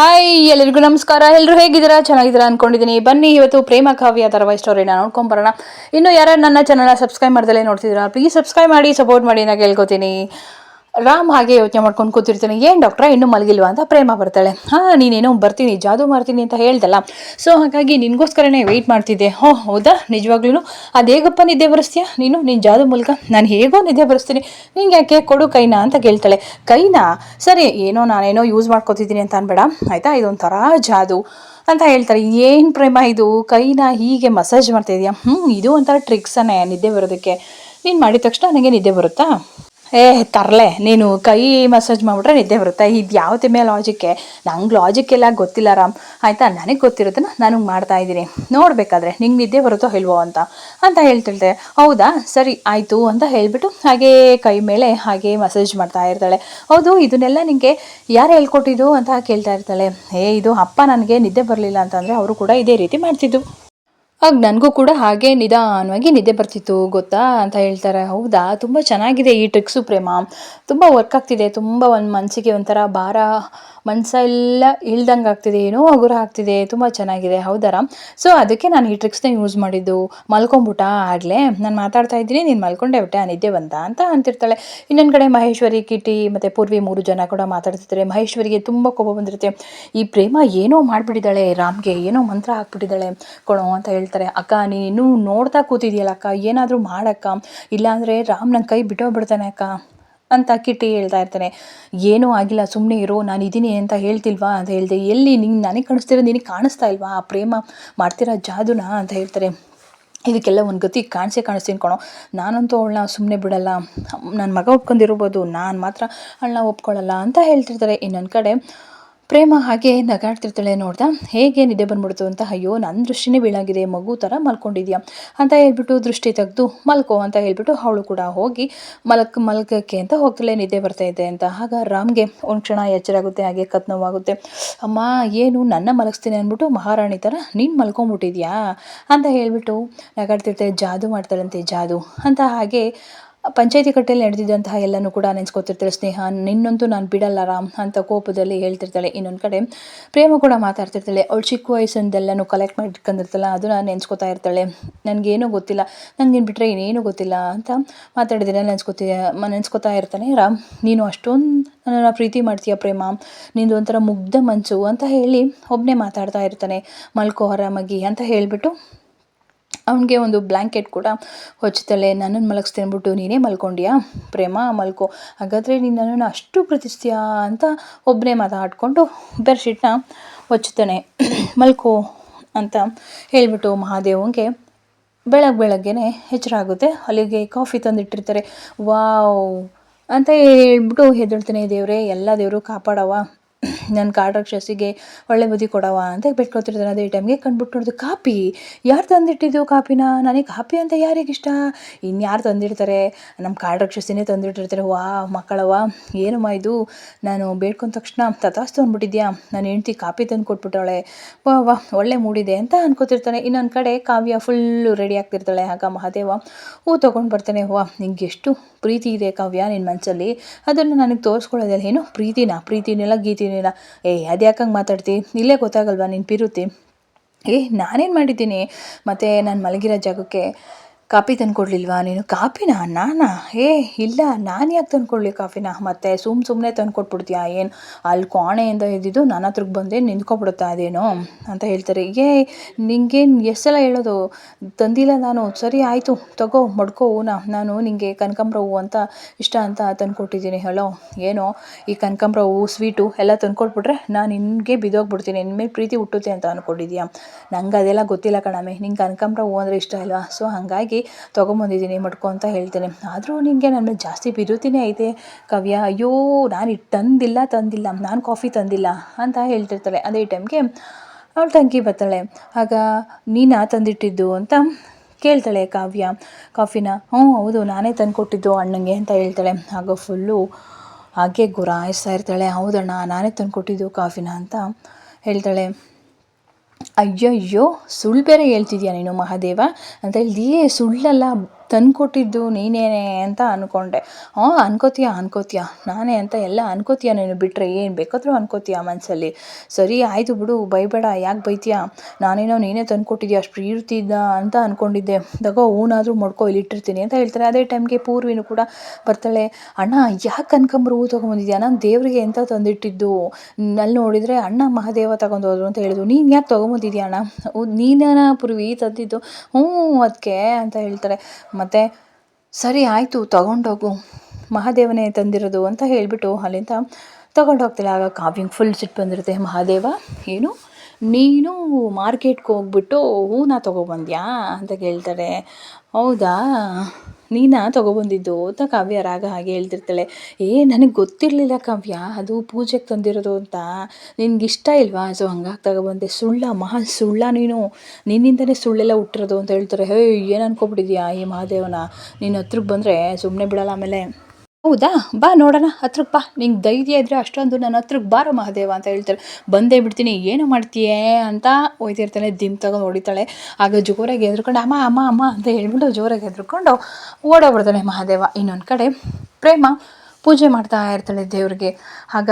Hi ಎಲ್ಲರಿಗೂ ನಮಸ್ಕಾರ. ಎಲ್ಲರೂ ಹೇಗಿದ್ದೀರಾ? ಚೆನ್ನಾಗಿದ್ದೀರಾ ಅಂದ್ಕೊಂಡಿದ್ದೀನಿ ಬನ್ನಿ, ಇವತ್ತು ಪ್ರೇಮ ಕಾವ್ಯ ಧಾರಾವಾಹಿ ಸ್ಟೋರಿನ ನೋಡ್ಕೊಂಬರೋಣ. ಇನ್ನು ಯಾರು ನನ್ನ ಚಾನಲ್ನ ಸಬ್ಸ್ಕ್ರೈಬ್ ಮಾಡ್ದಲೇ ನೋಡ್ತಿದ್ದೀರಾ ಪ್ಲೀಸ್ ಸಬ್ಸ್ಕ್ರೈಬ್ ಮಾಡಿ ಸಪೋರ್ಟ್ ಮಾಡಿ ನಾನು ಕೇಳ್ಕೊತೀನಿ. ರಾಮ್ ಹಾಗೆ ಯೋಚನೆ ಮಾಡ್ಕೊಂಡು ಕೂತಿರ್ತೀನಿ. ಏನು ಡಾಕ್ಟ್ರ, ಇನ್ನೂ ಮಲಗಿಲ್ವಾ ಅಂತ ಪ್ರೇಮ ಬರ್ತಾಳೆ. ಹಾಂ, ನೀನೇನೋ ಬರ್ತೀನಿ, ಜಾದು ಮಾಡ್ತೀನಿ ಅಂತ ಹೇಳ್ದಲ್ಲ. ಸೊ ಹಾಗಾಗಿ ನಿನಗೋಸ್ಕರನೇ ವೆಯ್ಟ್ ಮಾಡ್ತಿದ್ದೆ. ಹೋ, ಹೌದಾ? ನಿಜವಾಗ್ಲೂ ಅದು ಹೇಗಪ್ಪ ನಿದ್ದೆ ಬರೆಸ್ತೀಯಾ? ನೀನು ನಿನ್ನ ಜಾದು ಮೂಲಕ ನಾನು ಹೇಗೋ ನಿದ್ದೆ ಬರೆಸ್ತೀನಿ. ನಿಂಗೆ ಯಾಕೆ ಕೊಡು ಕೈನಾ ಅಂತ ಕೇಳ್ತಾಳೆ. ಕೈನಾ? ಸರಿ, ಏನೋ ನಾನೇನೋ ಯೂಸ್ ಮಾಡ್ಕೋತಿದ್ದೀನಿ ಅಂತ ಅನ್ಬೇಡ. ಆಯಿತಾ? ಇದೊಂಥರ ಜಾದು ಅಂತ ಹೇಳ್ತಾರೆ. ಏನು ಪ್ರೇಮ ಇದು? ಕೈನ ಹೀಗೆ ಮಸಾಜ್ ಮಾಡ್ತಾ ಇದೆಯಾ? ಹ್ಞೂ ಇದು ಒಂಥರ ಟ್ರಿಕ್ಸನ್ನೇ ನಿದ್ದೆ ಬರೋದಕ್ಕೆ. ನೀನು ಮಾಡಿದ ತಕ್ಷಣ ನನಗೆ ನಿದ್ದೆ ಬರುತ್ತಾ? ಏ, ತರಲೆ, ನೀನು ಕೈ ಮಸಾಜ್ ಮಾಡಿಬಿಟ್ರೆ ನಿದ್ದೆ ಬರುತ್ತೆ. ಇದು ಯಾವ ತಿಮ್ಮೆ ಲಾಜಿಕ್ಕೆ ನಂಗೆ ಲಾಜಿಕ್ ಎಲ್ಲ ಗೊತ್ತಿಲ್ಲ ರಾಮ್. ಆಯಿತಾ? ನನಗೆ ಗೊತ್ತಿರೋದನ್ನ ನಾನು ಮಾಡ್ತಾ ಇದ್ದೀನಿ. ನೋಡಬೇಕಾದ್ರೆ ನಿಂಗೆ ನಿದ್ದೆ ಬರುತ್ತೋ ಇಲ್ವೋ ಅಂತ. ಅಂತ ಹೇಳ್ತಿರ್ತೆ. ಹೌದಾ? ಸರಿ, ಆಯಿತು ಅಂತ ಹೇಳಿಬಿಟ್ಟು ಹಾಗೇ ಕೈ ಮೇಲೆ ಹಾಗೆ ಮಸಾಜ್ ಮಾಡ್ತಾ ಇರ್ತಾಳೆ. ಹೌದು, ಇದನ್ನೆಲ್ಲ ನಿಮಗೆ ಯಾರು ಹೇಳ್ಕೊಟ್ಟಿದ್ದು ಅಂತ ಕೇಳ್ತಾ ಇರ್ತಾಳೆ. ಏ, ಇದು ಅಪ್ಪ ನನಗೆ ನಿದ್ದೆ ಬರಲಿಲ್ಲ ಅಂತಂದರೆ ಅವರು ಕೂಡ ಇದೇ ರೀತಿ ಮಾಡ್ತಿದ್ದು ಆಗ ನನಗೂ ಕೂಡ ಹಾಗೆ ನಿಧಾನವಾಗಿ ನಿದ್ದೆ ಬರ್ತಿತ್ತು, ಗೊತ್ತಾ ಅಂತ ಹೇಳ್ತಾರೆ. ಹೌದಾ? ತುಂಬ ಚೆನ್ನಾಗಿದೆ ಈ ಟ್ರಿಕ್ಸು ಪ್ರೇಮ. ತುಂಬ ವರ್ಕ್ ಆಗ್ತಿದೆ. ತುಂಬ ಒಂದು ಮನಸ್ಸಿಗೆ ಒಂಥರ ಭಾರ ಮನಸ್ಸೆಲ್ಲ ಇಳ್ದಂಗೆ ಆಗ್ತಿದೆ, ಏನೋ ಹಗುರ ಆಗ್ತಿದೆ, ತುಂಬ ಚೆನ್ನಾಗಿದೆ, ಹೌದಾರ? ಸೊ ಅದಕ್ಕೆ ನಾನು ಈ ಟ್ರಿಕ್ಸ್ನ ಯೂಸ್ ಮಾಡಿದ್ದು. ಮಲ್ಕೊಂಬಿಟ್ಟ? ಆಗಲೇ? ನಾನು ಮಾತಾಡ್ತಾ ಇದ್ದೀನಿ, ನೀನು ಮಲ್ಕೊಂಡೆ ಬಿಟ್ಟೆ ನಿದ್ದೆ ಬಂದ ಅಂತ ಅಂತಿರ್ತಾಳೆ. ಇನ್ನೊಂದು ಕಡೆ ಮಹೇಶ್ವರಿ, ಕಿಟಿ ಮತ್ತು ಪೂರ್ವಿ ಮೂರು ಜನ ಕೂಡ ಮಾತಾಡ್ತಿರ್ತಾರೆ ಮಹೇಶ್ವರಿಗೆ ತುಂಬ ಕೋಪ ಬಂದಿರುತ್ತೆ. ಈ ಪ್ರೇಮ ಏನೋ ಮಾಡಿಬಿಟ್ಟಿದ್ದಾಳೆ, ರಾಮ್ಗೆ ಏನೋ ಮಂತ್ರ ಹಾಕ್ಬಿಟ್ಟಿದ್ದಾಳೆ ಕೊಡೋ ಅಂತ ಹೇಳ್ತಾರೆ. ಅಕ್ಕ, ನೀನು ನೋಡ್ತಾ ಕೂತಿದ್ಯಲ್ಲ ಅಕ್ಕ, ಏನಾದರೂ ಮಾಡಕ್ಕ? ಇಲ್ಲಾಂದರೆ ರಾಮ್ ನನ್ನ ಕೈ ಬಿಟ್ಟೋಗ್ಬಿಡ್ತಾನೆ ಅಕ್ಕ. ಅಂತ ಕಿಟ್ಟಿ ಹೇಳ್ತಾ ಇರ್ತಾನೆ. ಏನೂ ಆಗಿಲ್ಲ ಸುಮ್ಮನೆ ಇರೋ, ನಾನು ಇದ್ದೀನಿ ಅಂತ ಹೇಳ್ತಿಲ್ವಾ ಅಂತ ಹೇಳಿದೆ. ಎಲ್ಲಿ ನಿಂಗೆ ನನಗೆ ಕಾಣಿಸ್ತಿರೋ ನಿನಗೆ ಕಾಣಿಸ್ತಾ ಇಲ್ವಾ? ಆ ಪ್ರೇಮ ಮಾಡ್ತಿರೋ ಜಾದುನಾ ಅಂತ ಹೇಳ್ತಾರೆ. ಇದಕ್ಕೆಲ್ಲ ಒಂದು ಗತಿ ಕಾಣಿಸೇ ಕಾಣಿಸ್ತೀನಿ ಕಣೋ. ನಾನಂತೂ ಅವಳನ್ನ ಸುಮ್ಮನೆ ಬಿಡಲ್ಲ. ನನ್ನ ಮಗ ಒಪ್ಕೊಂಡಿರ್ಬೋದು, ನಾನು ಮಾತ್ರ ಅವಳನ್ನ ಒಪ್ಕೊಳ್ಳಲ್ಲ ಅಂತ ಹೇಳ್ತಿರ್ತಾರೆ. ಇನ್ನೊಂದು ಕಡೆ ಪ್ರೇಮ ಹಾಗೆ ನಗಾಡ್ತಿರ್ತಾಳೆ ನೋಡ್ದ. ಹೇಗೆ ನಿದ್ದೆ ಬಂದ್ಬಿಡ್ತು ಅಂತ ಅಯ್ಯೋ ನನ್ನ ದೃಷ್ಟಿನೇ ಬೀಳಾಗಿದೆ, ಮಗು ಥರ ಮಲ್ಕೊಂಡಿದ್ಯಾ? ಅಂತ ಹೇಳ್ಬಿಟ್ಟು ದೃಷ್ಟಿ ತೆಗೆದು, ಮಲ್ಕೋ ಅಂತ ಹೇಳ್ಬಿಟ್ಟು ಅವಳು ಕೂಡ ಹೋಗಿ ಮಲಕ್ ಮಲ್ಕಕ್ಕೆ ಅಂತ ಹೋಗ್ತಾಳೆ ನಿದ್ದೆ ಬರ್ತಾ ಇದೆ ಅಂತ. ಆಗ ರಾಮ್ಗೆ ಒಂದು ಕ್ಷಣ ಎಚ್ಚರಾಗುತ್ತೆ, ಹಾಗೆ ಕತ್ನವಾಗುತ್ತೆ. ಅಮ್ಮ, ಏನು ನನ್ನ ಮಲಗಿಸ್ತೀನಿ ಅಂದ್ಬಿಟ್ಟು ಮಹಾರಾಣಿ ಥರ ನೀನು ಮಲ್ಕೊಂಬಿಟ್ಟಿದ್ಯಾ ಅಂತ ಹೇಳ್ಬಿಟ್ಟು ನಗಾಡ್ತಿರ್ತಾಳೆ, ಜಾದು ಮಾಡ್ತಾಳಂತೆ, ಜಾದು. ಅಂತ ಹಾಗೆ ಪಂಚಾಯತಿ ಕಟ್ಟೆಯಲ್ಲಿ ನಡೆದಿದ್ದಂತಹ ಎಲ್ಲನೂ ಕೂಡ ನೆನೆಸ್ಕೋತಿರ್ತಾಳೆ ಸ್ನೇಹ, ನಿನ್ನಂತೂ ನಾನು ಬಿಡಲ್ಲ ರಾಮ್ ಅಂತ ಕೋಪದಲ್ಲಿ ಹೇಳ್ತಿರ್ತಾಳೆ. ಇನ್ನೊಂದು ಕಡೆ ಪ್ರೇಮ ಕೂಡ ಮಾತಾಡ್ತಿರ್ತಾಳೆ. ಅವಳು ಚಿಕ್ಕ ವಯಸ್ಸಿಂದೆಲ್ಲನೂ ಕಲೆಕ್ಟ್ ಮಾಡಿ ಅದು ನಾನು ನೆನೆಸ್ಕೊತಾ ಇರ್ತಾಳೆ. ನನಗೇನೂ ಗೊತ್ತಿಲ್ಲ. ನನಗೇನು ಬಿಟ್ಟರೆ ಇನ್ನೇನು ಗೊತ್ತಿಲ್ಲ ಅಂತ ಮಾತಾಡಿದ್ರೆ ನೆನೆಸ್ಕೋತಿ, ನೆನೆಸ್ಕೊತಾ ಇರ್ತಾನೆ ರಾಮ್. ನೀನು ಅಷ್ಟೊಂದು ನನ್ನ ಪ್ರೀತಿ ಮಾಡ್ತೀಯ ಪ್ರೇಮ? ನಿಂದು ಒಂಥರ ಮುಗ್ಧ ಮಂಚು ಅಂತ ಹೇಳಿ ಒಬ್ಬನೇ ಮಾತಾಡ್ತಾ ಇರ್ತಾನೆ. ಮಲ್ಕೋ, ಆರಾಮಾಗಿ ಅಂತ ಹೇಳಿಬಿಟ್ಟು ಅವನಿಗೆ ಒಂದು ಬ್ಲ್ಯಾಂಕೆಟ್ ಕೂಡ ಹೊಚ್ತಾಳೆ ನನ್ನನ್ನು ಮಲಗಿಸ್ತೀನಿ ಅಂದ್ಬಿಟ್ಟು ನೀನೇ ಮಲ್ಕೊಂಡಿಯಾ? ಪ್ರೇಮ, ಮಲ್ಕೋ. ಹಾಗಾದರೆ ನೀನು ನನ್ನನ್ನು ಅಷ್ಟು ಪ್ರೀತಿಸ್ತೀಯಾ ಅಂತ ಒಬ್ಬನೇ ಮಾತಾಡಿಕೊಂಡು ಬೆಡ್ಶೀಟ್ನ ಹೊಚ್ತಾನೆ ಮಲ್ಕೋ ಅಂತ ಹೇಳಿಬಿಟ್ಟು ಮಹಾದೇವಂಗೆ ಬೆಳಗ್ಗೆ ಬೆಳಗ್ಗೆನೆ ಎಚ್ಚರ ಅಲ್ಲಿಗೆ ಕಾಫಿ ತಂದಿಟ್ಟಿರ್ತಾರೆ. ವಾವ್ ಅಂತ ಹೇಳ್ಬಿಟ್ಟು ಹೆದಳ್ತಾನೆ ದೇವರೇ, ಎಲ್ಲ ದೇವರು ಕಾಪಾಡವ ನನ್ನ ಕಾಡ್ರಾಕ್ಷಸಿಗೆ ಒಳ್ಳೆ ಬುದ್ಧಿ ಕೊಡವ ಅಂತ ಬಿಟ್ಕೊತಿರ್ತಾನೆ ಅದೇ ಟೈಮ್ಗೆ ಕಂಡ್ಬಿಟ್ಟು ನೋಡಿದ್ರು ಕಾಪಿ. ಯಾರು ತಂದಿಟ್ಟಿದ್ದು ಕಾಪಿನ? ನನಗೆ ಕಾಪಿ ಅಂತ ಯಾರಿಗಿಷ್ಟ? ಇನ್ಯಾರು ತಂದಿರ್ತಾರೆ ನಮ್ಮ ಕಾಡ್ರಾಕ್ಷಸಿನೇ ತಂದಿಟ್ಟಿರ್ತಾರೆ. ವಾ ಮಕ್ಕಳವ ಏನಮ್ಮ ಇದು? ನಾನು ಬೇಡ್ಕೊಂಡ ತಕ್ಷಣ ತಥಾಸ್ತು ಅಂದ್ಬಿಟ್ಟಿದ್ಯಾ ನಾನು ಹೆಂಡ್ತಿ ಕಾಪಿ ತಂದು ಕೊಟ್ಬಿಟ್ಟವಳೆ ವಾ ವಾ, ಒಳ್ಳೆ ಮೂಡಿದೆ ಅಂತ ಅನ್ಕೋತಿರ್ತಾನೆ ಇನ್ನೊಂದು ಕಡೆ ಕಾವ್ಯ ಫುಲ್ಲು ರೆಡಿ ಆಗ್ತಿರ್ತಾಳೆ. ಆಗ ಮಹಾದೇವ, ಹೂ ತೊಗೊಂಡು ಬರ್ತಾನೆ. ವಾ, ನಿಂಗೆ ಎಷ್ಟು ಪ್ರೀತಿ ಇದೆ ಕಾವ್ಯ ನಿನ್ನ ಮನಸ್ಸಲ್ಲಿ ಅದನ್ನು ನನಗೆ ತೋರಿಸ್ಕೊಳ್ಳೋದಿಲ್ಲ ಏನು ಪ್ರೀತಿನ? ಪ್ರೀತಿನಿಲ್ಲ, ಗೀತಿನಿಲ್ಲ. ಏ ಅದು ಯಾಕಂಗೆ ಮಾತಾಡ್ತಿ? ಇಲ್ಲೇ ಗೊತ್ತಾಗಲ್ವಾ ನಿನ್ನ ಪಿರುತಿ? ಏ, ನಾನೇನು ಮಾಡಿದ್ದೀನಿ? ಮತ್ತು ನಾನು ಮಲಗಿರೋ ಜಾಗಕ್ಕೆ ಕಾಪಿ ತಂದ್ಕೊಡ್ಲಿಲ್ವಾ ನೀನು? ಕಾಪಿನ? ನಾನಾ? ಏ ಇಲ್ಲ ನಾನು ಯಾಕೆ ತಂದ್ಕೊಡ್ಲಿ ಕಾಫಿನ? ಮತ್ತೆ ಸುಮ್ಮ ಸುಮ್ಮನೆ ತಂದ್ಕೊಟ್ಬಿಡ್ತೀಯಾ ಏನು? ಅಲ್ಲಿ ಕೋಣೆಯಿಂದ ಇದ್ದಿದ್ದು ನನ್ನ ಹತ್ರಕ್ಕೆ ಬಂದೆ ನಿಂತ್ಕೊಬಿಡುತ್ತಾ ಅದೇನೋ ಅಂತ ಹೇಳ್ತಾರೆ. ಏ, ನಿಂಗೇನು ಎಷ್ಟು ಸಲ ಹೇಳೋದು? ತಂದಿಲ್ಲ ನಾನು. ಸರಿ, ಆಯಿತು. ತಗೋ, ಮಡ್ಕೋ ಹೂನ. ನಾನು ನಿಂಗೆ ಕನಕಾಂಬ್ರ ಹೂವು ಅಂತ ಇಷ್ಟ ಅಂತ ತಂದ್ಕೊಟ್ಟಿದ್ದೀನಿ. ಹೇಳೋ ಏನೋ? ಈ ಕನಕಾಂಬ್ರ ಹೂವು ಸ್ವೀಟು ಎಲ್ಲ ತಂದ್ಕೊಟ್ಬಿಟ್ರೆ ನಾನು ನಿನಗೆ ಬಿದ್ದೋಗ್ಬಿಡ್ತೀನಿ. ನಿನ್ಮೇಲೆ ಪ್ರೀತಿ ಹುಟ್ಟುತ್ತೆ ಅಂತ ಅಂದ್ಕೊಂಡಿದ್ಯಾ ನಂಗೆ ಅದೆಲ್ಲ ಗೊತ್ತಿಲ್ಲ ಕಣಮೆ. ನಿಂಗೆ ಕನಕಾಂಬ್ರ ಹೂ ಅಂದರೆ ಇಷ್ಟ ಅಲ್ವಾ ಸೊ, ಹಾಗಾಗಿ ತೊಗೊಂಬಂದಿದ್ದೀನಿ ಮಡ್ಕೊ ಅಂತ ಹೇಳ್ತೇನೆ. ಆದರೂ ನಿನಗೆ ನನ್ನ ಮೇಲೆ ಜಾಸ್ತಿ ಬಿರುತಿನೇ ಐತೆ. ಕಾವ್ಯ, ಅಯ್ಯೋ, ನಾನು ತಂದಿಲ್ಲ ತಂದಿಲ್ಲ, ನಾನು ಕಾಫಿ ತಂದಿಲ್ಲ ಅಂತ ಹೇಳ್ತಿರ್ತಾಳೆ. ಅದೇ ಟೈಮ್ಗೆ ಅವಳು ತಂಗಿ ಬರ್ತಾಳೆ. ಆಗ ನೀನಾ ತಂದಿಟ್ಟಿದ್ದು ಅಂತ ಕೇಳ್ತಾಳೆ ಕಾವ್ಯ. ಕಾಫಿನ, ಹ್ಞೂ, ಹೌದು, ನಾನೇ ತಂದುಕೊಟ್ಟಿದ್ದು ಅಣ್ಣಂಗೆ ಅಂತ ಹೇಳ್ತಾಳೆ. ಆಗ ಫುಲ್ಲು ಹಾಗೆ ಗುರಾಯಿಸ್ತಾ ಇರ್ತಾಳೆ. ಹೌದಣ್ಣ, ನಾನೇ ತಂದುಕೊಟ್ಟಿದ್ದು ಕಾಫಿನ ಅಂತ ಹೇಳ್ತಾಳೆ. ಅಯ್ಯಯ್ಯೋ ಸುಳ್ಳು ಬೇರೆ ಹೇಳ್ತಿದ್ಯಾ ನೀನು ಮಹಾದೇವ? ಅಂತ ಹೇಳ್ದು ಏ ಸುಳ್ಳಲ್ಲ ತಂದ್ಕೊಟ್ಟಿದ್ದು ನೀನೇನೆ ಅಂತ ಅಂದ್ಕೊಂಡೆ ಹಾಂ ಅನ್ಕೋತೀಯ ಅನ್ಕೋತೀಯ. ನಾನೇ ಅಂತ ಎಲ್ಲ ಅನ್ಕೋತೀಯ ನೀನು ಬಿಟ್ಟರೆ ಏನು ಬೇಕಾದರೂ ಅನ್ಕೋತೀಯ ಮನಸ್ಸಲ್ಲಿ ಸರಿ, ಆಯಿತು ಬಿಡು, ಬೈಬೇಡ, ಯಾಕೆ ಬೈತೀಯ? ನಾನೇನೋ ನೀನೇ ತಂದ್ಕೊಟ್ಟಿದ್ಯಾ, ಅಷ್ಟು ಪ್ರೀತಿ ಇದ್ದ ಅಂತ ಅಂದ್ಕೊಂಡಿದ್ದೆ ತಗೋ ಹೂನಾದರೂ ಮಡ್ಕೋ, ಇಲ್ಲಿ ಇಟ್ಟಿರ್ತೀನಿ ಅಂತ ಹೇಳ್ತಾರೆ. ಅದೇ ಟೈಮ್ಗೆ ಪೂರ್ವಿನೂ ಕೂಡ ಬರ್ತಾಳೆ. ಅಣ್ಣ, ಯಾಕೆ ಕನಕಾಂಬ್ರ ಹೂ ತೊಗೊಂಬಂದಿದ್ಯಾ? ನಾನು ದೇವರಿಗೆ ಎಂತ ತಂದಿಟ್ಟಿದ್ದು? ಅಲ್ಲಿ ನೋಡಿದರೆ ಅಣ್ಣ ಮಹಾದೇವ ತಗೊಂಡು ಹೋದ್ರು ಅಂತ ಹೇಳಿದ್ರು. ನೀನು ಯಾಕೆ ತೊಗೊಂಬಂದಿದ್ಯಾ ಅಣ್ಣ? ನೀನ ಪೂರ್ವಿ ತಂದಿದ್ದು. ಹ್ಞೂ ಅದಕ್ಕೆ ಅಂತ ಹೇಳ್ತಾರೆ. ಮತ್ತು, ಸರಿ ಆಯಿತು, ತಗೊಂಡೋಗು. ಮಹಾದೇವನೇ ತಂದಿರೋದು ಅಂತ ಹೇಳಿಬಿಟ್ಟು ಅಲ್ಲಿಂದ ತಗೊಂಡು ಹೋಗ್ತಿಲ್ಲ ಆಗ ಕಾವ್ಯಂಗೆ ಫುಲ್ ಸಿಟ್ಟು ಬಂದಿರುತ್ತೆ. ಮಹಾದೇವ, ಏನು? ನೀನು ಮಾರ್ಕೆಟ್ಗೆ ಹೋಗ್ಬಿಟ್ಟು ಹೂನ ತೊಗೊಬಂದ್ಯಾ ಅಂತ ಕೇಳ್ತಾರೆ. ಹೌದಾ? ನೀನಾ ತೊಗೊಬಂದಿದ್ದು ಅಂತ ಕಾವ್ಯ ರಾಗ ಹಾಗೆ ಹೇಳ್ತಿರ್ತಾಳೆ. ಏ, ನನಗೆ ಗೊತ್ತಿರಲಿಲ್ಲ ಕಾವ್ಯ, ಅದು ಪೂಜೆಗೆ ತಂದಿರೋದು ಅಂತ. ನಿನಗೆ ಇಷ್ಟ ಇಲ್ವಾ? ಸೊ, ಹಂಗಾಗಿ ತಗೊಬಂದೆ. ಸುಳ್ಳ ಮಹಾ ಸುಳ್ಳ ನೀನು. ನಿನ್ನಿಂದನೇ ಸುಳ್ಳೆಲ್ಲ ಹುಟ್ಟಿರೋದು ಅಂತ ಹೇಳ್ತಾರೆ. ಹೇ ಏನು ಅನ್ಕೊಬಿಟ್ಟಿದ್ಯಾ ಈ ಮಹಾದೇವನ? ನೀನು ಹತ್ರಕ್ಕೆ ಬಂದರೆ ಸುಮ್ಮನೆ ಬಿಡೋಲ್ಲ ಆಮೇಲೆ. ಹೌದಾ? ಬಾ ನೋಡೋಣ ಹತ್ರಕ್ಕೆ ಬಾ. ನಿಂಗೆ ಧೈರ್ಯ ಇದ್ದರೆ ಅಷ್ಟೊಂದು ನನ್ನ ಹತ್ರಕ್ಕೆ ಬಾರೋ ಮಹಾದೇವ ಅಂತ ಹೇಳ್ತಾರೆ. ಬಂದೇ ಬಿಡ್ತೀನಿ, ಏನು ಮಾಡ್ತೀಯೇ ಅಂತ ಹೋಯ್ತಿರ್ತಾನೆ ದಿಮ್ ತಗೊಂಡು ಹೊಡಿತಾಳೆ. ಆಗ ಜೋರಾಗಿ ಎದ್ರುಕೊಂಡು, ಅಮ್ಮ ಅಮ್ಮ ಅಮ್ಮ ಅಂತ ಹೇಳ್ಬಿಟ್ಟು ಜೋರಾಗಿ ಎದ್ರುಕೊಂಡು ಓಡೋಗ್ಬಿಡ್ತಾನೆ ಮಹಾದೇವ. ಇನ್ನೊಂದು ಕಡೆ ಪ್ರೇಮ ಪೂಜೆ ಮಾಡ್ತಾ ಇರ್ತಾಳೆ ದೇವ್ರಿಗೆ. ಆಗ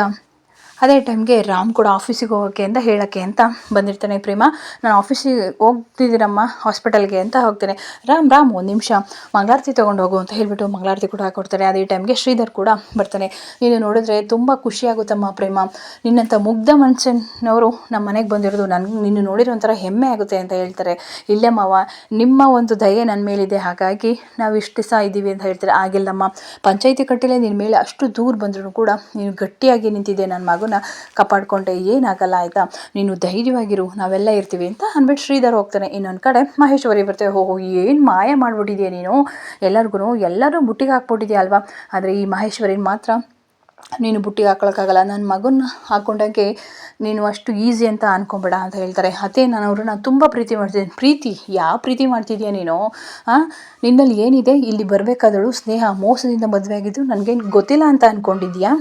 ಅದೇ ಟೈಮ್ಗೆ ರಾಮ್ ಕೂಡ ಆಫೀಸಿಗೆ ಹೋಗೋಕ್ಕೆ ಅಂತ ಹೇಳೋಕ್ಕೆ ಅಂತ ಬಂದಿರ್ತಾನೆ ಪ್ರೇಮ. ನಾನು ಆಫೀಸಿಗೆ ಹೋಗ್ತಿದ್ದೀರಮ್ಮ ಹಾಸ್ಪಿಟಲ್ಗೆ ಅಂತ ಹೋಗ್ತೇನೆ. ರಾಮ್ ರಾಮ್ ಒಂದು ನಿಮಿಷ, ಮಂಗಳಾರತಿ ತೊಗೊಂಡು ಹೋಗು ಅಂತ ಹೇಳಿಬಿಟ್ಟು ಮಂಗಳಾರತಿ ಕೂಡ ಹಾಕೊಡ್ತಾರೆ ಅದೇ ಟೈಮ್ಗೆ ಶ್ರೀಧರ್ ಕೂಡ ಬರ್ತಾನೆ. ನೀನು ನೋಡಿದ್ರೆ ತುಂಬ ಖುಷಿಯಾಗುತ್ತಮ್ಮ ಪ್ರೇಮ. ನಿನ್ನಂಥ ಮುಗ್ಧ ಮನುಷ್ಯನವರು ನಮ್ಮ ಮನೆಗೆ ಬಂದಿರೋದು ನನಗೆ ನಿನ್ನ ನೋಡಿರೋ ಒಂಥರ ಹೆಮ್ಮೆ ಆಗುತ್ತೆ ಅಂತ ಹೇಳ್ತಾರೆ. ಇಲ್ಲೇ ನಿಮ್ಮ ಒಂದು ದಯೆ ನನ್ನ ಮೇಲಿದೆ, ಹಾಗಾಗಿ ನಾವು ಇಷ್ಟು ದಿವಸ ಇದ್ದೀವಿ ಅಂತ ಹೇಳ್ತಾರೆ. ಆಗಿಲ್ಲಮ್ಮ ಪಂಚಾಯಿತಿ ಕಟ್ಟಿಲೆ ನಿನ್ನ ಮೇಲೆ ಅಷ್ಟು ದೂರ ಬಂದರೂ ಕೂಡ ನೀನು ಗಟ್ಟಿಯಾಗಿ ನಿಂತಿದ್ದೆ ನನ್ನ ಮಗನ ಕಾಪಾಡಿಕೊಂಡೆ, ಏನಾಗಲ್ಲ ಆಯಿತಾ? ನೀನು ಧೈರ್ಯವಾಗಿರು, ನಾವೆಲ್ಲ ಇರ್ತೀವಿ ಅಂತ ಅಂದ್ಬಿಟ್ಟು ಶ್ರೀಧರ್ ಹೋಗ್ತಾನೆ. ಇನ್ನೊಂದು ಕಡೆ ಮಹೇಶ್ವರಿ ಬರ್ತೇವೆ ಹೋ ಏನು ಮಾಯ ಮಾಡಿಬಿಟ್ಟಿದೆಯಾ ನೀನು? ಎಲ್ಲರಿಗೂ ಎಲ್ಲರೂ ಬುಟ್ಟಿಗೆ ಹಾಕ್ಬಿಟ್ಟಿದ್ಯಾ ಅಲ್ವಾ? ಆದರೆ ಈ ಮಹೇಶ್ವರಿನ ಮಾತ್ರ ನೀನು ಬುಟ್ಟಿಗೆ ಹಾಕೊಳಕ್ಕಾಗಲ್ಲ ನನ್ನ ಮಗನ್ನ ಹಾಕೊಂಡಂಗೆ ನೀನು ಅಷ್ಟು ಈಸಿ ಅಂತ ಅನ್ಕೊಬೇಡ ಅಂತ ಹೇಳ್ತಾರೆ. ಅದೇ ನಾನು ಅವ್ರನ್ನ ತುಂಬ ಪ್ರೀತಿ ಮಾಡ್ತಿದ್ದೀನಿ. ಪ್ರೀತಿ ಯಾವ ಪ್ರೀತಿ ಮಾಡ್ತಿದ್ಯಾ ನೀನು? ಹಾಂ ನಿನ್ನಲ್ಲಿ ಏನಿದೆ? ಇಲ್ಲಿ ಬರಬೇಕಾದಳು ಸ್ನೇಹ. ಮೋಸದಿಂದ ಮದುವೆ ಆಗಿದ್ದು ನನಗೇನು ಗೊತ್ತಿಲ್ಲ ಅಂತ ಅಂದ್ಕೊಂಡಿದ್ಯಾ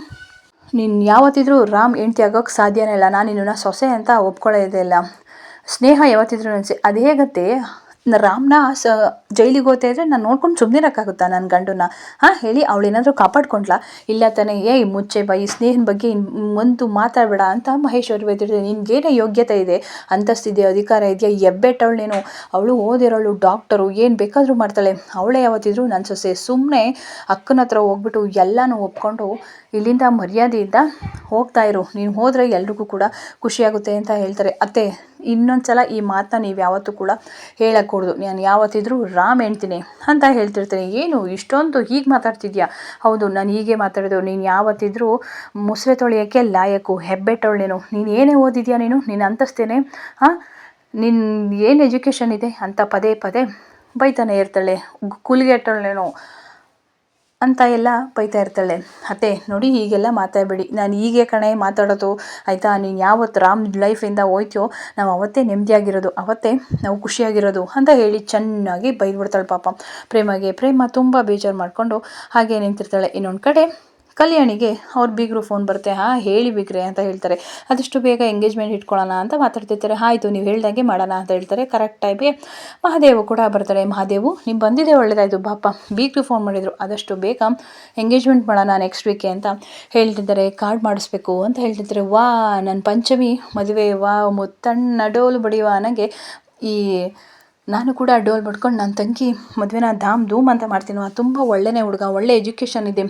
ನೀನು ಯಾವತ್ತಿದ್ರೂ ರಾಮ್ ಹೆಂಡ್ತಿ ಆಗೋಕ್ಕೆ ಸಾಧ್ಯನೇ ಇಲ್ಲ. ನಾನು ನಿನ್ನನ್ನು ಸೊಸೆ ಅಂತ ಒಪ್ಕೊಳ್ಳೋದೇ ಇಲ್ಲ. ಸ್ನೇಹ ಯಾವತ್ತಿದ್ರೂ ಅನಿಸಿ ಅದು ಹೇಗತ್ತೆ? ರಾಮ್ನ ಸ ಜೈಲಿಗೆ ಹೋಗ್ತಾ ಇದ್ರೆ ನಾನು ನೋಡ್ಕೊಂಡು ಸುಮ್ಮನಿರೋಕ್ಕಾಗುತ್ತಾ ನನ್ನ ಗಂಡನ್ನ ಹಾಂ, ಹೇಳಿ ಅವಳು ಏನಾದರೂ ಕಾಪಾಡ್ಕೊಂಡ್ಲಾ? ಇಲ್ಲ ತಾನೇ ಏಯ್ ಮುಚ್ಚೆ ಬಾಯಿ ಸ್ನೇಹನ ಬಗ್ಗೆ ಒಂದು ಮಾತಾಡಬೇಡ ಅಂತ ಮಹೇಶ್ವರಿ ಬೈದಿರ್ತಾರೆ ನಿನ್ಗೇನೇ ಯೋಗ್ಯತೆ ಇದೆ, ಅಂತಸ್ತಿದೆ, ಅಧಿಕಾರ ಇದೆಯಾ ಎಬ್ಬೆಟ್ಟವಳು ಅವಳೇನು ಅವಳು ಓದಿರೋಳು ಡಾಕ್ಟರು, ಏನು ಬೇಕಾದರೂ ಮಾಡ್ತಾಳೆ. ಅವಳೇ ಯಾವತ್ತಿದ್ರು ನನ್ನ ಸೊಸೆ. ಸುಮ್ಮನೆ ಅಕ್ಕನ ಹತ್ರ ಹೋಗ್ಬಿಟ್ಟು ಎಲ್ಲನೂ ಒಪ್ಕೊಂಡು ಇಲ್ಲಿಂದ ಮರ್ಯಾದೆಯಿಂದ ಹೋಗ್ತಾ ಇರು. ನೀನು ಹೋದರೆ ಎಲ್ರಿಗೂ ಕೂಡ ಖುಷಿಯಾಗುತ್ತೆ ಅಂತ ಹೇಳ್ತಾರೆ. ಅತ್ತೆ ಇನ್ನೊಂದು ಸಲ ಈ ಮಾತನ್ನ ನೀವು ಯಾವತ್ತೂ ಕೂಡ ಹೇಳக்கூಡ್ದು ನಾನು ಯಾವತ್ತಿದ್ರೂ ರಾಮ್ ಹೇಳ್ತೀನಿ ಅಂತ ಹೇಳ್ತಿರ್ತೀನಿ. ಏನು, ಇಷ್ಟೊಂದು ಹೀಗೆ ಮಾತಾಡ್ತಿದ್ಯಾ? ಹೌದು, ನಾನು ಹೀಗೆ ಮಾತಾಡೋದು. ನೀನು ಯಾವತ್ತಿದ್ರೂ ಮುಸ್ರೆ ತೊಳೆಯೋಕ್ಕೆ ಲಾಯಕ್ಕು ಹೆಬ್ಬೆಟ್ಟವಳು ನೀನು. ನೀನು ಏನೇ ಓದಿದ್ಯಾ ನೀನು? ನೀನು ಅಂತಸ್ತೇನೆ. ಹಾಂ ನಿನ್ನ ಏನು ಎಜುಕೇಷನ್ ಇದೆ? ಅಂತ ಪದೇ ಪದೇ ಬೈತಾನೆ ಇರ್ತಾಳೆ. ಕೂಲಿಗೆಟ್ಟವಳೇನೋ ಅಂತ ಎಲ್ಲ ಬೈತಾ ಇರ್ತಾಳೆ. ಅತ್ತೆ, ನೋಡಿ ಹೀಗೆಲ್ಲ ಮಾತಾಡಬೇಡಿ. ನಾನು ಹೀಗೆ ಕಣೆ ಮಾತಾಡೋದು, ಆಯಿತಾ? ನೀನು ಯಾವತ್ತು ರಾಮ್ ಲೈಫಿಂದ ಹೋಯ್ತೋ ನಾವು ಅವತ್ತೇ ನೆಮ್ಮದಿಯಾಗಿರೋದು ಅವತ್ತೇ ನಾವು ಖುಷಿಯಾಗಿರೋದು ಅಂತ ಹೇಳಿ ಚೆನ್ನಾಗಿ ಬೈದ್ಬಿಡ್ತಾಳೆ ಪಾಪ. ಪ್ರೇಮಗೆ ಪ್ರೇಮ ತುಂಬ ಬೇಜಾರು ಮಾಡಿಕೊಂಡು ಹಾಗೆ ನಿಂತಿರ್ತಾಳೆ. ಇನ್ನೊಂದು ಕಡೆ ಕಲ್ಯಾಣಿಗೆ ಅವ್ರ ಬೀಗರು ಫೋನ್ ಬರುತ್ತೆ, ಹಾಂ, ಹೇಳಿ ಬೀಗ್ರೆ ಅಂತ ಹೇಳ್ತಾರೆ. ಆದಷ್ಟು ಬೇಗ ಎಂಗೇಜ್ಮೆಂಟ್ ಇಟ್ಕೊಳ್ಳೋಣ ಅಂತ ಮಾತಾಡ್ತಿರ್ತಾರೆ. ಆಯಿತು, ನೀವು ಹೇಳ್ದಂಗೆ ಮಾಡೋಣ ಅಂತ ಹೇಳ್ತಾರೆ. ಕರೆಕ್ಟ್ ಟೈಮ್ಗೆ ಮಹಾದೇವು ಕೂಡ ಬರ್ತಾರೆ ಮಹಾದೇವು, ನೀವು ಬಂದಿದೆ ಒಳ್ಳೇದಾಯಿತು ಬಾಪ ಬೀಗರು ಫೋನ್ ಮಾಡಿದರು. ಆದಷ್ಟು ಬೇಗ ಎಂಗೇಜ್ಮೆಂಟ್ ಮಾಡೋಣ ನೆಕ್ಸ್ಟ್ ವೀಕೆ ಅಂತ ಹೇಳ್ತಿದ್ದಾರೆ ಕಾರ್ಡ್ ಮಾಡಿಸ್ಬೇಕು ಅಂತ ಹೇಳ್ತಿದ್ದಾರೆ ವಾ ನನ್ನ ಪಂಚಮಿ ಮದುವೆ. ವಾ, ಮುತ್ತಣ್ಣ ಡೋಲು ಬಡಿಯುವ ನನಗೆ ಈ ನಾನು ಕೂಡ ಡೋಲ್ ಬಡ್ಕೊಂಡು ನನ್ನ ತಂಗಿ ಮದುವೆನ ಧಾಮ್ ಧೂಮ್ ಅಂತ ಮಾಡ್ತೀನಿ. ತುಂಬ ಒಳ್ಳೆಯ ಹುಡುಗ, ಒಳ್ಳೆ ಎಜುಕೇಷನ್ ಇದೆ.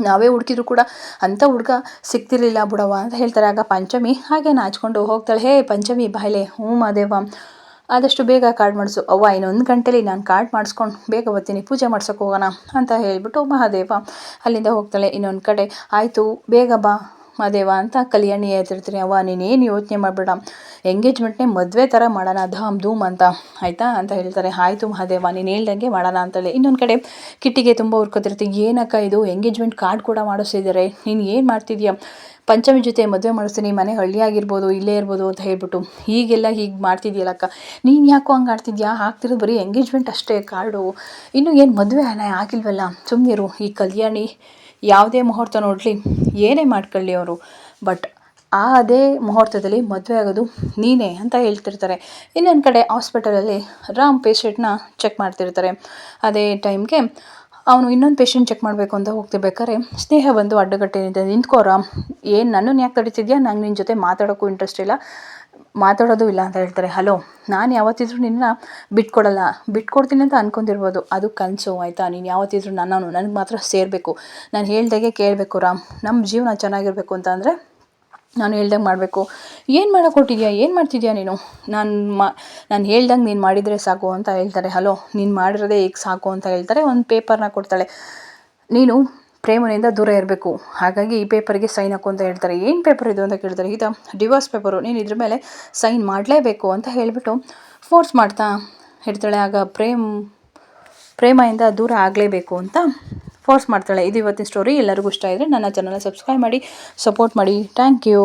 ನಾವೇ ಹುಡುಕಿದ್ರು ಕೂಡ ಅಂಥ ಹುಡುಗ ಸಿಗ್ತಿರ್ಲಿಲ್ಲ ಬಿಡವ್ವ ಅಂತ ಹೇಳ್ತಾರೆ. ಆಗ ಪಂಚಮಿ ಹಾಗೆ ನಾಚ್ಕೊಂಡು ಹೋಗ್ತಾಳೆ. ಹೇ ಪಂಚಮಿ ಬಾಯ್ಲೆ, ಹ್ಞೂ ಮಾದೇವ. ಆದಷ್ಟು ಬೇಗ ಕಾರ್ಡ್ ಮಾಡಿಸು. ಅವ್ವ, ಇನ್ನೊಂದು ಗಂಟೆಲಿ ನಾನು ಕಾರ್ಡ್ ಮಾಡಿಸ್ಕೊಂಡು ಬೇಗ ಬರ್ತೀನಿ. ಪೂಜೆ ಮಾಡ್ಸೋಕೆ ಹೋಗೋಣ ಅಂತ ಹೇಳಿಬಿಟ್ಟು ಮಹಾದೇವ ಅಲ್ಲಿಂದ ಹೋಗ್ತಾಳೆ. ಇನ್ನೊಂದು ಕಡೆ, ಆಯಿತು, ಬೇಗ ಬಾ. ಮಹಾದೇವ ಅಂತ ಕಲ್ಯಾಣಿ ಹೇಳ್ತಿರ್ತೀನಿ ಅವ್ವ ನೀನೇನು ಯೋಚನೆ ಮಾಡಬೇಡ. ಎಂಗೇಜ್ಮೆಂಟ್ನೇ ಮದುವೆ ಥರ ಮಾಡೋಣ, ಧಾಮ್ ಧೂಮ್ ಅಂತ. ಆಯಿತಾ? ಅಂತ ಹೇಳ್ತಾರೆ. ಆಯಿತು ಮಹಾದೇವ, ನೀನು ಹೇಳ್ದಂಗೆ ಮಾಡೋಣ ಅಂತೇಳಿ. ಇನ್ನೊಂದು ಕಡೆ ಕಿಟ್ಟಿಗೆ ತುಂಬ ಹುರ್ಕೋತಿರ್ತೀವಿ ಏನಕ್ಕ ಇದು? ಎಂಗೇಜ್ಮೆಂಟ್ ಕಾರ್ಡ್ ಕೂಡ ಮಾಡಿಸಿದ್ದಾರೆ. ನೀನು ಏನು ಮಾಡ್ತಿದ್ಯಾ? ಪಂಚಮಿ ಜೊತೆ ಮದುವೆ ಮಾಡಿಸ್ತೀನಿ. ಮನೆ ಹಳ್ಳಿಯಾಗಿರ್ಬೋದು, ಇಲ್ಲೇ ಇರ್ಬೋದು ಅಂತ ಹೇಳ್ಬಿಟ್ಟು. ಹೀಗೆಲ್ಲ ಹೀಗೆ ಮಾಡ್ತಿದ್ಯಲ್ಲಕ್ಕ? ನೀನು ಯಾಕೋ ಹಂಗೆ ಆಡ್ತಿದ್ಯಾ? ಹಾಕ್ತಿರೋದು ಬರೀ ಎಂಗೇಜ್ಮೆಂಟ್ ಅಷ್ಟೇ ಕಾರ್ಡು ಇನ್ನೂ ಏನು ಮದುವೆ ಆಗಿಲ್ವಲ್ಲ? ಸುಮ್ಮನಿರು ಈ ಕಲ್ಯಾಣಿ ಯಾವುದೇ ಮುಹೂರ್ತ ನೋಡಲಿ, ಏನೇ ಮಾಡ್ಕೊಳ್ಳಿ ಅವರು. ಬಟ್ ಆ ಅದೇ ಮುಹೂರ್ತದಲ್ಲಿ ಮದುವೆ ಆಗೋದು ನೀನೇ ಅಂತ ಹೇಳ್ತಿರ್ತಾರೆ. ಇನ್ನೊಂದು ಕಡೆ ಹಾಸ್ಪಿಟಲಲ್ಲಿ ರಾಮ್ ಪೇಷೆಂಟ್ನ ಚೆಕ್ ಮಾಡ್ತಿರ್ತಾರೆ. ಅದೇ ಟೈಮ್ಗೆ ಅವನು ಇನ್ನೊಂದು ಪೇಷೆಂಟ್ ಚೆಕ್ ಮಾಡಬೇಕು ಅಂತ ಹೋಗ್ತಿರ್ಬೇಕಾದ್ರೆ ಸ್ನೇಹ ಬಂದು ಅಡ್ಡಗಟ್ಟೆ ನಿಂತು ನಿಂತ್ಕೋ ರಾಮ್. ಏನು ನನ್ನನ್ನು ಯಾಕೆ ತಡೀತಿದ್ಯಾ? ನಂಗೆ ನಿನ್ನ ಜೊತೆ ಮಾತಾಡೋಕ್ಕೂ ಇಂಟ್ರೆಸ್ಟ್ ಇಲ್ಲ. ಮಾತಾಡೋದು ಇಲ್ಲ ಅಂತ ಹೇಳ್ತಾರೆ. ಹಲೋ, ನಾನು ಯಾವತ್ತಿದ್ರೂ ನಿನ್ನ ಬಿಟ್ಕೊಡಲ್ಲ ಬಿಟ್ಕೊಡ್ತೀನಿ ಅಂತ ಅನ್ಕೊಂಡಿರ್ಬೋದು. ಅದು ಕನಸು, ಆಯಿತಾ? ನೀನು ಯಾವತ್ತಿದ್ರು ನನ್ನವನು ನನಗೆ ಮಾತ್ರ ಸೇರಬೇಕು. ನಾನು ಹೇಳ್ದಾಗೆ ಕೇಳಬೇಕು, ರಾಮ್. ನಮ್ಮ ಜೀವನ ಚೆನ್ನಾಗಿರಬೇಕು ಅಂತ ಅಂದರೆ ನಾನು ಹೇಳ್ದಂಗೆ ಮಾಡಬೇಕು. ಏನು ಮಾಡಕ್ಕೆ ಹೊರಟಿದ್ಯಾ? ಏನು ಮಾಡ್ತಿದ್ಯಾ ನೀನು? ನಾನು ಮಾ, ನಾನು ಹೇಳ್ದಂಗೆ ನೀನು ಮಾಡಿದರೆ ಸಾಕು ಅಂತ ಹೇಳ್ತಾರೆ. ಹಲೋ, ನೀನು ಮಾಡಿರೋದೇ ಈಗ ಸಾಕು ಅಂತ ಹೇಳ್ತಾರೆ. ಒಂದು ಪೇಪರ್ನ ಕೊಡ್ತಾಳೆ. ನೀನು ಪ್ರೇಮನಿಂದ ದೂರ ಇರಬೇಕು. ಹಾಗಾಗಿ ಈ ಪೇಪರ್ಗೆ ಸೈನ್ ಹಾಕು ಅಂತ ಹೇಳ್ತಾರೆ. ಏನು ಪೇಪರ್ ಇದು ಅಂತ ಕೇಳ್ತಾರೆ. ಇದು ಡಿವೋರ್ಸ್ ಪೇಪರು ನೀನು ಇದ್ರ ಮೇಲೆ ಸೈನ್ ಮಾಡಲೇಬೇಕು ಅಂತ ಹೇಳಿಬಿಟ್ಟು ಫೋರ್ಸ್ ಮಾಡ್ತಾ ಹೇಳ್ತಾಳೆ ಆಗ ಪ್ರೇಮ್ ಪ್ರೇಮದಿಂದ ದೂರ ಆಗಲೇಬೇಕು ಅಂತ ಫೋರ್ಸ್ ಮಾಡ್ತಾಳೆ. ಇದು ಇವತ್ತಿನ ಸ್ಟೋರಿ ಎಲ್ಲರಿಗೂ ಇಷ್ಟ ಇದ್ದರೆ ನನ್ನ ಚಾನಲ್ನ ಸಬ್ಸ್ಕ್ರೈಬ್ ಮಾಡಿ ಸಪೋರ್ಟ್ ಮಾಡಿ. Thank you